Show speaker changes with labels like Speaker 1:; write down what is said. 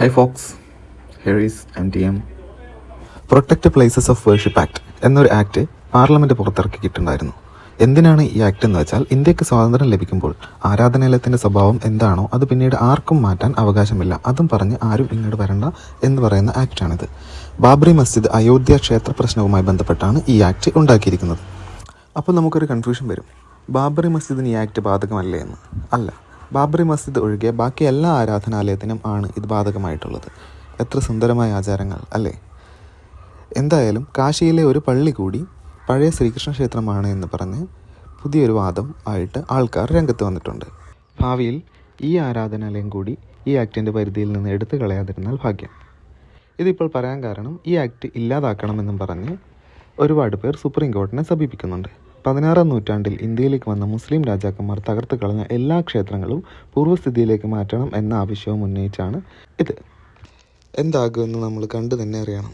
Speaker 1: Hi folks here's M T M protect places of worship act എന്നൊരു act parliament പുറത്തിറക്കിയിട്ടുണ്ടായിരുന്നു എന്തിനാണ് ഈ act എന്ന് വെച്ചാൽ ഇന്ത്യയ്ക്ക് സ്വാതന്ത്ര്യം ലഭിക്കുമ്പോൾ ആരാധനാലയത്തിന്റെ സ്വഭാവം എന്താണോ അത് പിന്നീട് ആർക്കും മാറ്റാൻ അവകാശമില്ല. അതും പറഞ്ഞ് ആരും ഇങ്ങോട്ട് വരണ്ട എന്ന് പറയുന്ന ആക്ടാണിത് ബാബറി മസ്ജിദ് അയോധ്യ ക്ഷേത്ര പ്രശ്നവുമായി ബന്ധപ്പെട്ടാണ് ഈ ആക്ട് ഉണ്ടാക്കിയിരിക്കുന്നത്. അപ്പോൾ നമുക്കൊരു കൺഫ്യൂഷൻ വരും. ബാബറി മസ്ജിദിന് ഈ ആക്ട് ബാധകമല്ലേ എന്ന്? അല്ല. ബാബറി മസ്ജിദ് ഒഴികെ ബാക്കി എല്ലാ ആരാധനാലയത്തിനും ആണ് ഇത് ബാധകമായിട്ടുള്ളത്. എത്ര സുന്ദരമായ ആചാരങ്ങൾ അല്ലേ? എന്തായാലും കാശിയിലെ ഒരു പള്ളി കൂടി പഴയ ശ്രീകൃഷ്ണ ക്ഷേത്രമാണ് എന്ന് പറഞ്ഞ് പുതിയൊരു വാദം ആയിട്ട് ആൾക്കാർ രംഗത്ത് വന്നിട്ടുണ്ട്. ഭാവിയിൽ ഈ ആരാധനാലയം കൂടി ഈ ആക്ടിന്റെ പരിധിയിൽ നിന്ന് എടുത്തു കളയാതിരുന്നാൽ ഭാഗ്യം. ഇതിപ്പോൾ പറയാൻ കാരണം ഈ ആക്ട് ഇല്ലാതാക്കണമെന്നും പറഞ്ഞ് ഒരുപാട് പേർ സുപ്രീം കോടതിനെ സമീപിക്കുന്നുണ്ട്. പതിനാറാം നൂറ്റാണ്ടിൽ ഇന്ത്യയിലേക്ക് വന്ന മുസ്ലിം രാജാക്കന്മാർ തകർത്ത് കളഞ്ഞ എല്ലാ ക്ഷേത്രങ്ങളും പൂർവസ്ഥിതിയിലേക്ക് മാറ്റണം എന്ന ആവശ്യവും ഉന്നയിച്ചാണ് ഇത്. എന്താകുമെന്ന് നമ്മൾ കണ്ടു തന്നെ അറിയണം.